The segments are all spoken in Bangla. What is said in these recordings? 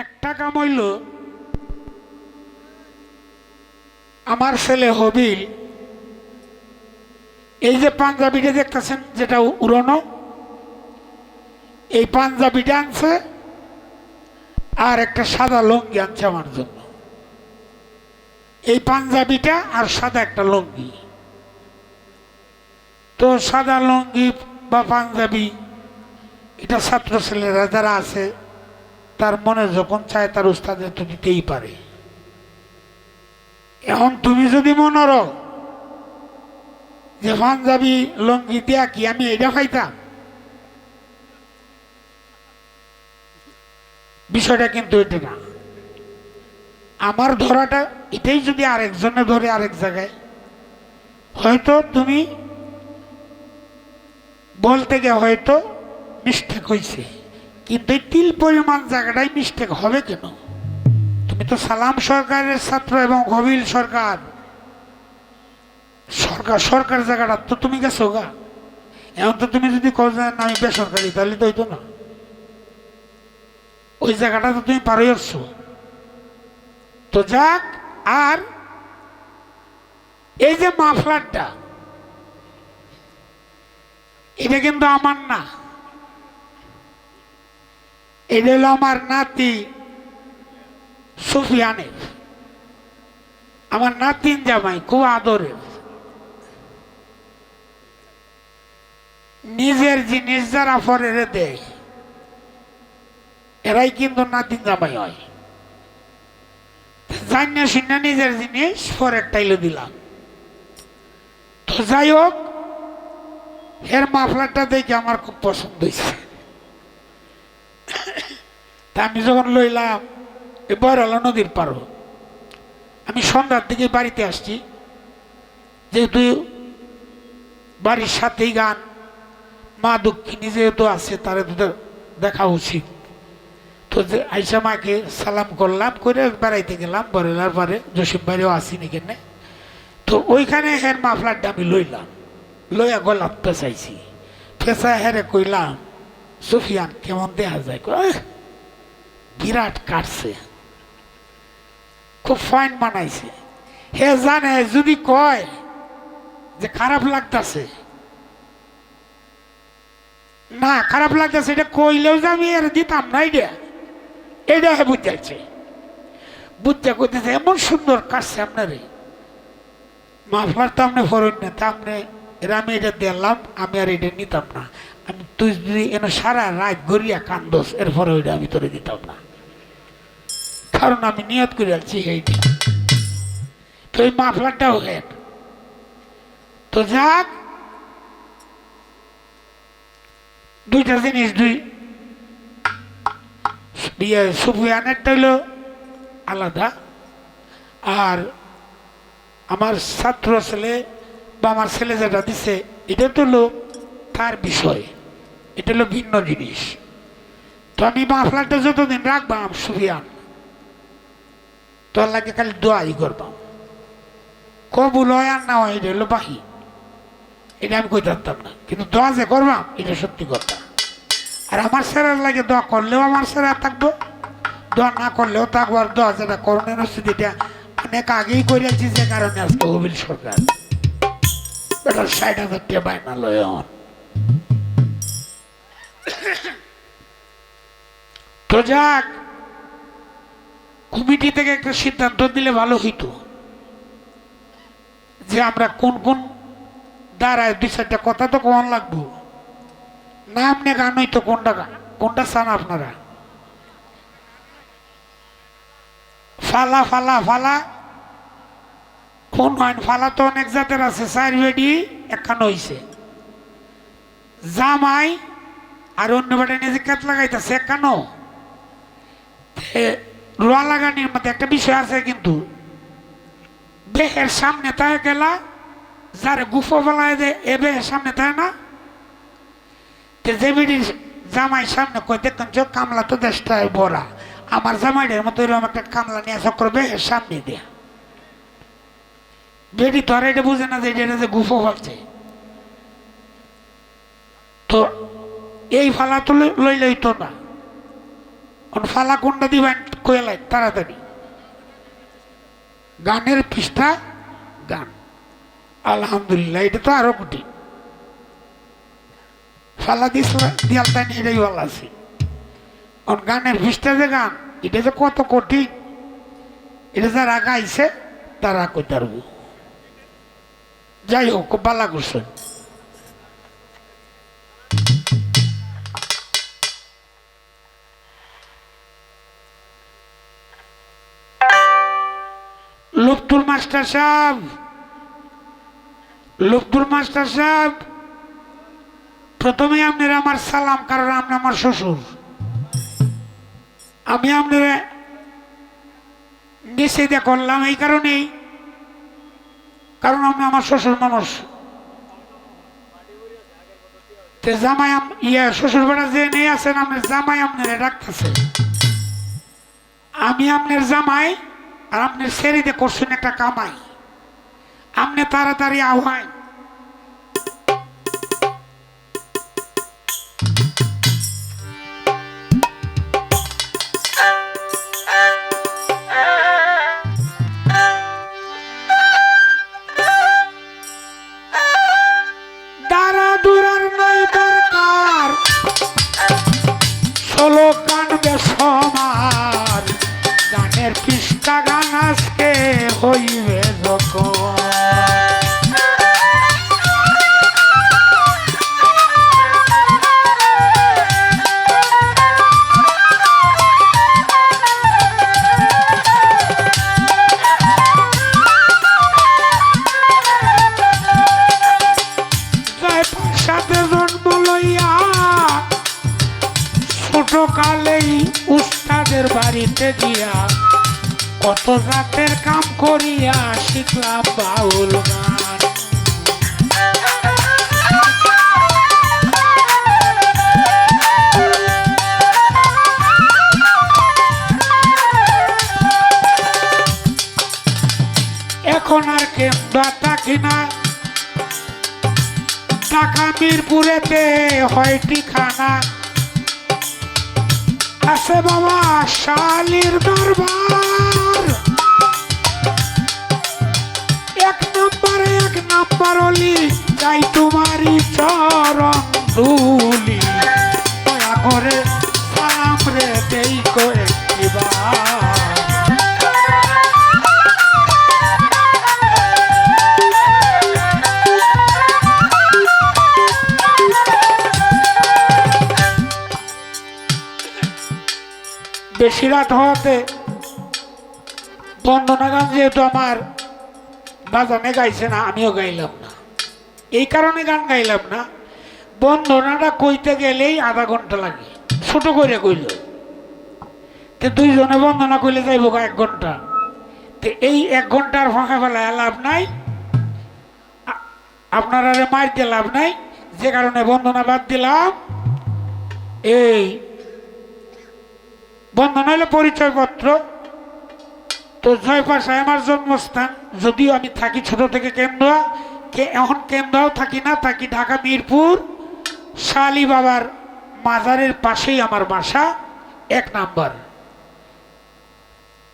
একটা কাম হইল, আমার ছেলে হবিল, এই যে পাঞ্জাবিটা দেখতেছেন, যেটা উড়ানো, এই পাঞ্জাবিটা আনছে আর একটা সাদা লুঙ্গি আনছে আমার জন্য। এই পাঞ্জাবিটা আর সাদা একটা লুঙ্গি। তো সাদা লুঙ্গি বা পাঞ্জাবি, এটা ছাত্র ছেলেরা যারা আছে তার মনে যখন চায় তার উস্তাদের তো দিতেই পারে। এখন তুমি যদি মনে রো যে পাঞ্জাবি, লুঙ্গি দিয়া কি আমি এটা খাইতাম, বিষয়টা কিন্তু এটা না। আমার ধরাটা এটাই যদি আরেকজনে ধরে আরেক জায়গায়, হয়তো তুমি বলতে গিয়ে হয়তো মিস্টেক হয়েছে কিন্তু এই তিল পরিমাণ জায়গাটাই মিস্টেক হবে কেন? তুমি তো সালাম সরকারের ছাত্র এবং গভীর সরকার। সরকার সরকার জায়গাটা তো তুমি গেছো গা। এখন তো তুমি যদি কো না, আমি বেসরকারি, তাহলে তো হইতো না। ওই জায়গাটা তো তুমি পারই আসছো। তো যাক, আর এই যে মাফলারটা, এটা কিন্তু আমার না। এটা হলো আমার নাতি সুফিয়ানের। আমার নাতিন জামাই খুব আদরের। নিজের জিনিস যারা পরের দেয়, এরাই কিন্তু নাতিন জামাই হয়। জানিয়ে শুনে নিজের জিনিস পরের টাইলে দিলাম। তো যাই হোক, এর মাফলারটা দেখে আমার খুব পছন্দ হয়েছে তা আমি যখন লইলাম এই বয়রালা নদীর পারো। আমি সন্ধ্যার দিকে বাড়িতে আসছি, যেহেতু বাড়ির সাথেই গান, মা দক্ষিণী যেহেতু আছে, তার দেখা উচিত। তো আইসা মাকে সালাম করলাম, করে বেড়াইতে গেলাম বরেলার পরে জসিম বাড়িও আসিনি কেনে তো ওইখানে হের মাফলারটা আমি লইলাম, লইয়া গলাপ পেঁচাইছি পেঁচা হেরে কইলাম সুফিয়ান কেমন দেখা যায়? বিরাট কাটছে। খুব ফাইন বানাইছে। হে জানে, যদি কয় যে খারাপ লাগতাছে। না, খারাপ লাগতেছে এটা কইলেও যে আমি এর দিতাম না এটা এটা হে বুঝাইছে। বুঝতে কইতেছে, এমন সুন্দর কাটছে আপনারে। মাফলার তো আপনি ফরন না, তা আপনি, এরা আমি এটা দিলাম, আমি আর এটা নিতাম না। তুই যদি এনে সারা রাত গড়িয়া কান্দোস, এরপরে ওইটা আমি তোরে দিতাম না। কারণ আমি নিয়ত করে আছি এইটা। তো এই মাফলারটাও হেন। তো যাক, দুইটা জিনিস দুই। ইয়ে সুফিয়ানেরটা হলো আলাদা। আর আমার ছাত্র ছেলে বা আমার ছেলে যেটা দিছে, এটা তো হলো তার বিষয়। এটা হলো ভিন্ন জিনিস। তো আমি মাফলারটা যতদিন রাখবাম সুফিয়ান তোর লাগে খালি দোয়াই করবাম কবুল হয় আর না হয়, এটা হলো বাহি। এটা আমি কই জানতাম না। কিন্তু দোয়া যে করবাম এটা সত্যি কথা। আর আমার স্যারের লাগে দোয়া করলেও আমার স্যার থাকব। দোয়া না করলেও থাকব আর দোয়া যেটা করোনার স্থিতিটা অনেক আগেই করেছি যে কারণে আজকে অবিল সরকার। বেটার ষাট হাজার টাকা বায়না লয় তো যাক, কমিটি থেকে একটা সিদ্ধান্ত দিলে ভালো হইতো। যে আমরা কোন কোন দ্বারায় দুই চারটা কথা তো কমান লাগবো। নাম নিয়ে গান হইতো কোনটা কোনটা চান আপনারা? ফালা ফালা ফালা। কোন হয় ফালা তো অনেক জাতের আছে, চার বেডি একখান হইছে। জামাই আর অন্য বেটা নিজে কেত লাগাইতেছে একখানো রোয়া লাগানির মধ্যে একটা বিষয় আছে কিন্তু। বেহের সামনে তাই গেলা, যারে গুফো বেলায় যে এ বেহের সামনে তাই না। তে যে বিড়ির জামাই সামনে কই দেখতেন যে কামলা তো দেশটায় বড়া আমার জামাইদের মতো এরকম একটা কামলা নিয়ে চক্র বেহের সামনে দেয়া। বেডি তো আর এটা বুঝে না যে এটা যে গুফো ফেলছে তো এই ফালা তো লই- লইলেই তো না। ফালা কোনটা দিবেন কয়েলাই তাড়াতাড়ি। গানের পৃষ্ঠা, গান। আলহামদুলিল্লাহ, এটা তো আরও কঠিন। ফালা দিস দিয়াল তাই এটাই ভালো আছে। অন গানের পৃষ্ঠা যে গান, এটা যে কত কঠিন। এটা যারা গাইছে তারা কই পারব। যাই হোক, খুব ভালো করছেন লুপ্তুল মাস্টার সাহেব। লুপ্তুল মাস্টার সাহেব, প্রথমে আপনার আমার সালাম, কারণ আপনি আমার শ্বশুর। আমি আপনার নিষেধে করলাম এই কারণেই, কারণ আপনি আমার শ্বশুর মানুষ। জামাই ইয়া, শ্বশুর বেড়া যে নেই আছেন, আপনার জামাই আপনার ডাকতেছে। আমি আপনার জামাই আর আপনি সেরিতে করছেন একটা কামাই। আপনি তাড়াতাড়ি আহ্বান জয় সাথে জন্ম লইয়া ছোট কালেই উস্তাদের বাড়িতে গিয়া কত জাতের কাম করিয়া বাউল গান। এখন আর কেমবা থাকি না। ঢাকা মিরপুরেতে হয় ঠিকানা। আছে বাবা শালির দরবার। এক নম্বরে, এক নম্বর অলি তাই তোমারই চরণ ধুলি। করে সালাম রে দেই কয়েকবার বেশি রাত হওয়াতে বন্দনা গান যেহেতু আমার বাজানে গাইছে না, আমিও গাইলাম না। এই কারণে গান গাইলাম না। বন্দনাটা কইতে গেলেই আধা ঘণ্টা লাগে, ছোট করে কইল। তো দুইজনে বন্দনা কইলে যাইব এক ঘণ্টা। তো এই এক ঘণ্টার ফাঁকা ফেলায় লাভ নাই। আপনার আরে মারতে লাভ নাই। যে কারণে বন্দনা বাদ দিলাম। এই বন্ধন হইলে পরিচয়পত্র। তো জয়পাশায় আমার জন্মস্থান। যদিও আমি থাকি ছোট থেকে কেন্দ্রা এখন কেন্দ্রাও থাকি না, থাকি ঢাকা, মিরপুর। শালি বাবার মাজারের পাশেই আমার বাসা, এক নাম্বার।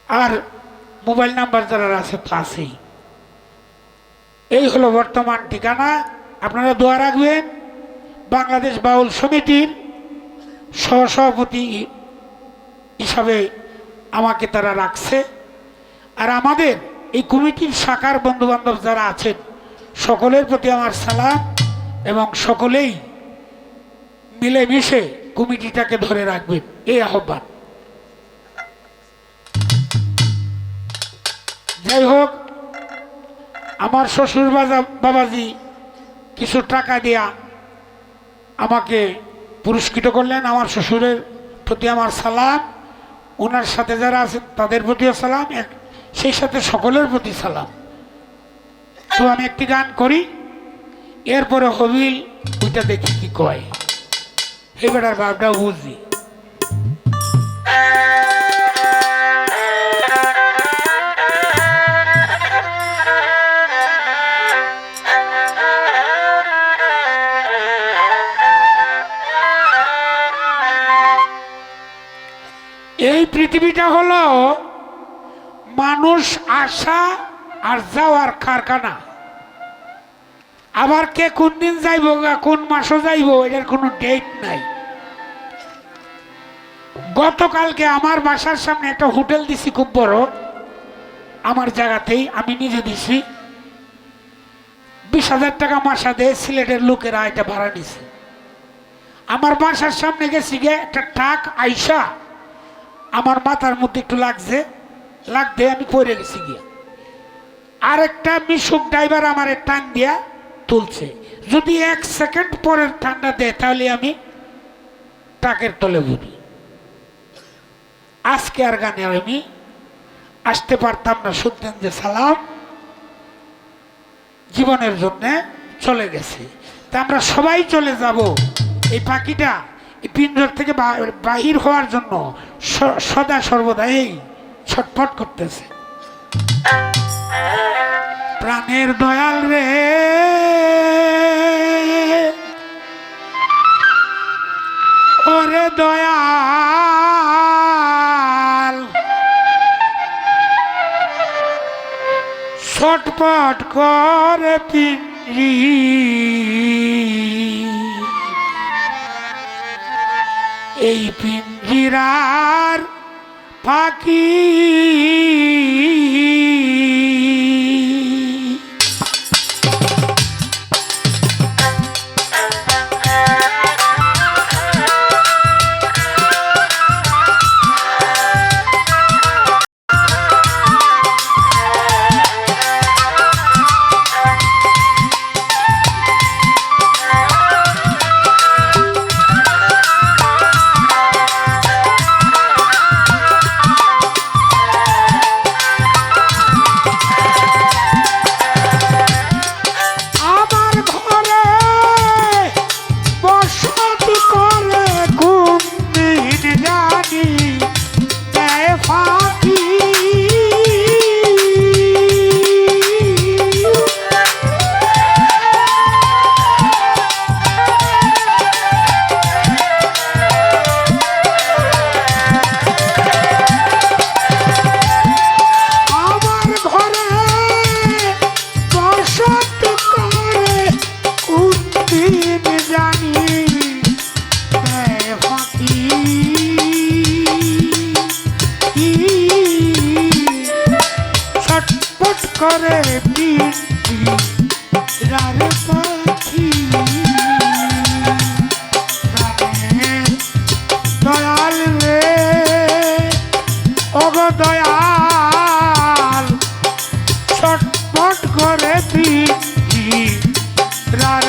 আর মোবাইল নাম্বার যারা আছে পাশেই এই হলো বর্তমান ঠিকানা। আপনারা দোয়া রাখবেন। বাংলাদেশ বাউল সমিতির সহসভাপতি হিসাবে আমাকে তারা রাখছে। আর আমাদের এই কমিটির শাখার বন্ধুবান্ধব যারা আছেন, সকলের প্রতি আমার সালাম এবং সকলেই মিলেমিশে কমিটিটাকে ধরে রাখবেন। এই আহ্বান। যাই হোক, আমার শ্বশুর বাজা বাবাজি কিছু টাকা দেয়া আমাকে পুরস্কৃত করলেন। আমার শ্বশুরের প্রতি আমার সালাম। ওনার সাথে যারা আছেন তাদের প্রতিও সালাম এক, সেই সাথে সকলের প্রতি সালাম। তো আমি একটি গান করি, এরপরে হবিল ওইটা দেখি কি কয়। এই বেটার বাপটা বুঝি। পৃথিবীটা হলো মানুষ আসা আর যাওয়ার কারখানা। আবার কে কোন দিন যাইব কোন মাসও যাইব, এটার কোনো ডেট নাই। গতকালকে আমার বাসার সামনে একটা হোটেল দিছি, খুব বড়। আমার জায়গাতেই আমি নিজে দিছি। বিশ হাজার টাকা মাসা দিয়ে সিলেটের লোকেরা এটা ভাড়া নিছে। আমার বাসার সামনে গেছি গে একটা টাক আইসা আমার মাথার মধ্যে একটু লাগছে লাগতে আমি পড়ে গেছি গিয়া। আরেকটা মিশুক ড্রাইভার আমার টান দিয়া তুলছে। যদি এক সেকেন্ড পরের ঠান্ডা দেয়, তাহলে আমি টাকের তলে বুঝি আজকে আর গানে আমি আসতে পারতাম না, শুনতেন যে সালাম জীবনের জন্যে চলে গেছে। তা আমরা সবাই চলে যাব। এই পাখিটা পিঞ্জর থেকে বাহির হওয়ার জন্য সদা সর্বদা এই ছটফট করতেছে। প্রাণের দয়াল রে। ওরে দয়াল। ছটপট করে পিঞ্জি এই পিঞ্জিরার পাখি রার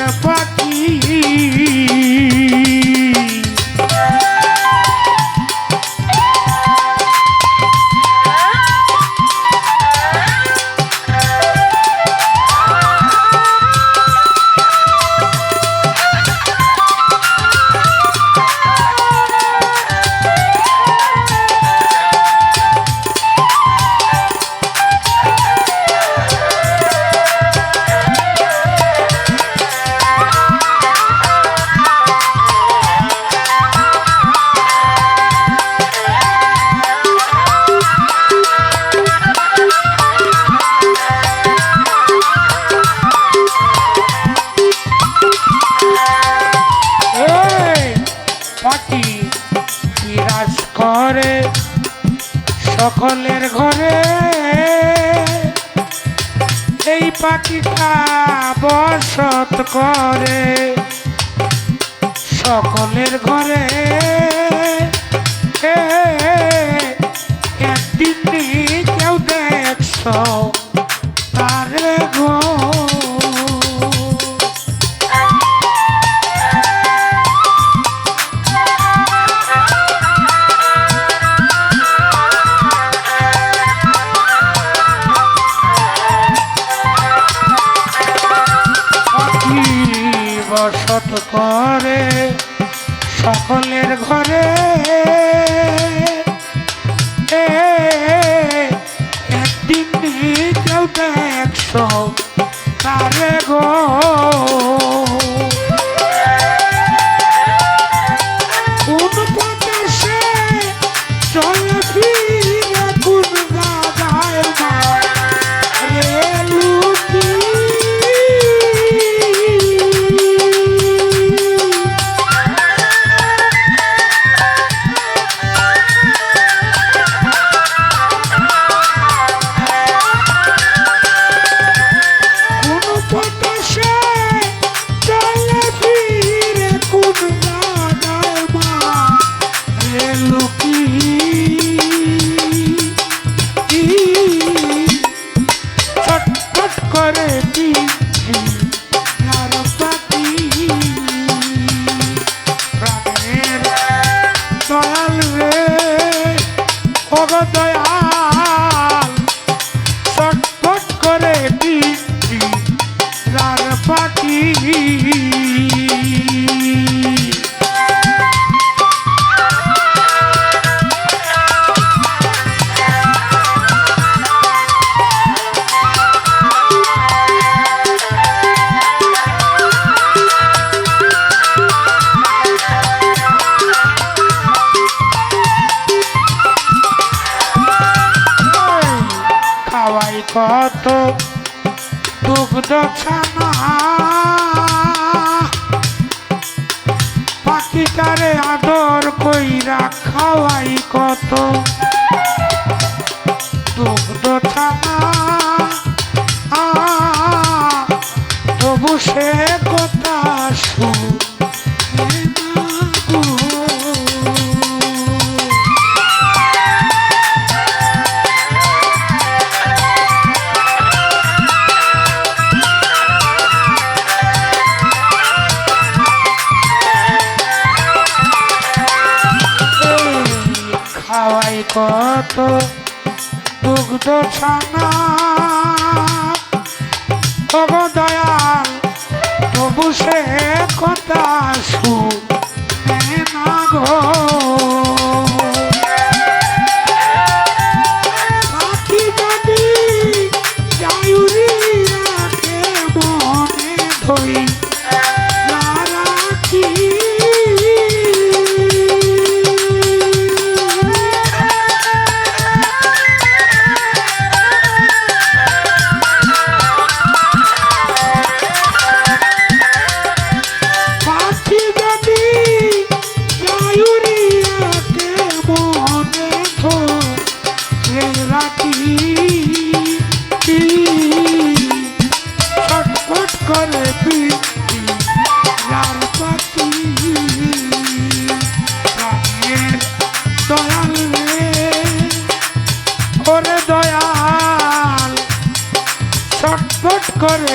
বসত করে সকলের ঘরে একদিন কেউ দেখছ করে সকলের ঘরে। পাখি Yeah.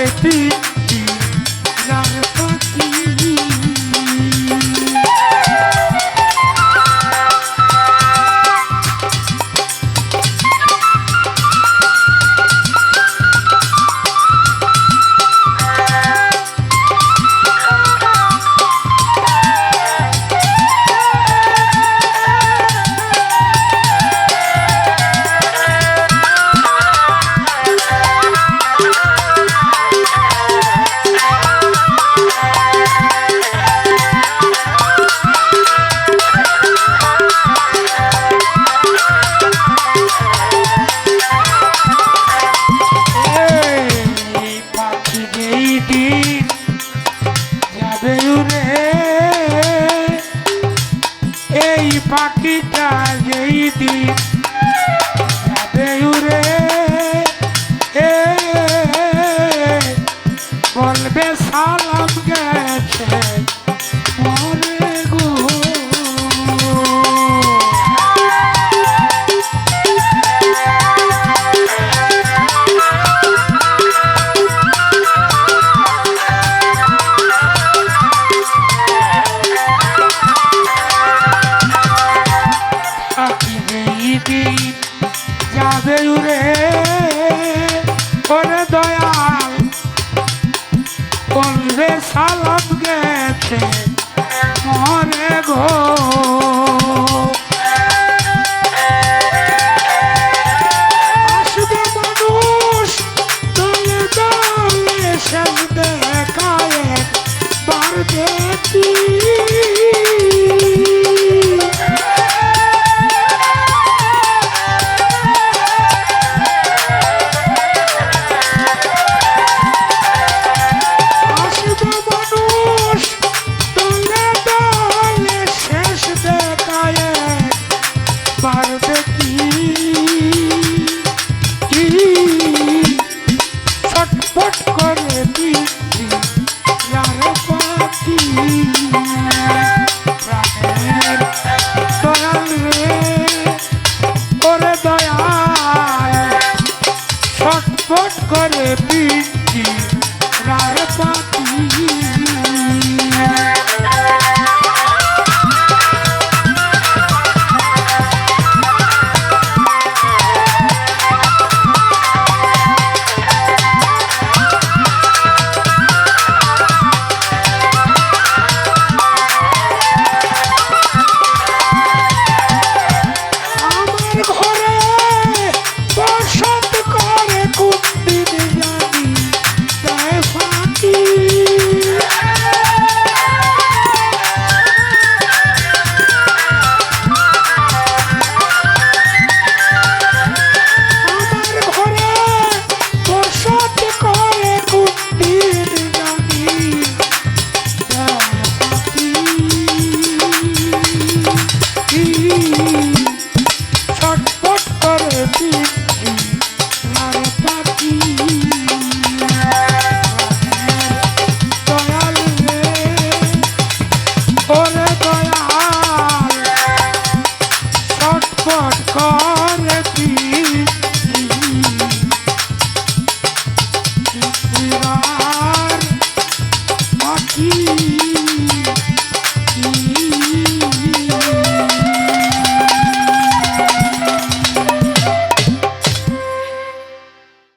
করে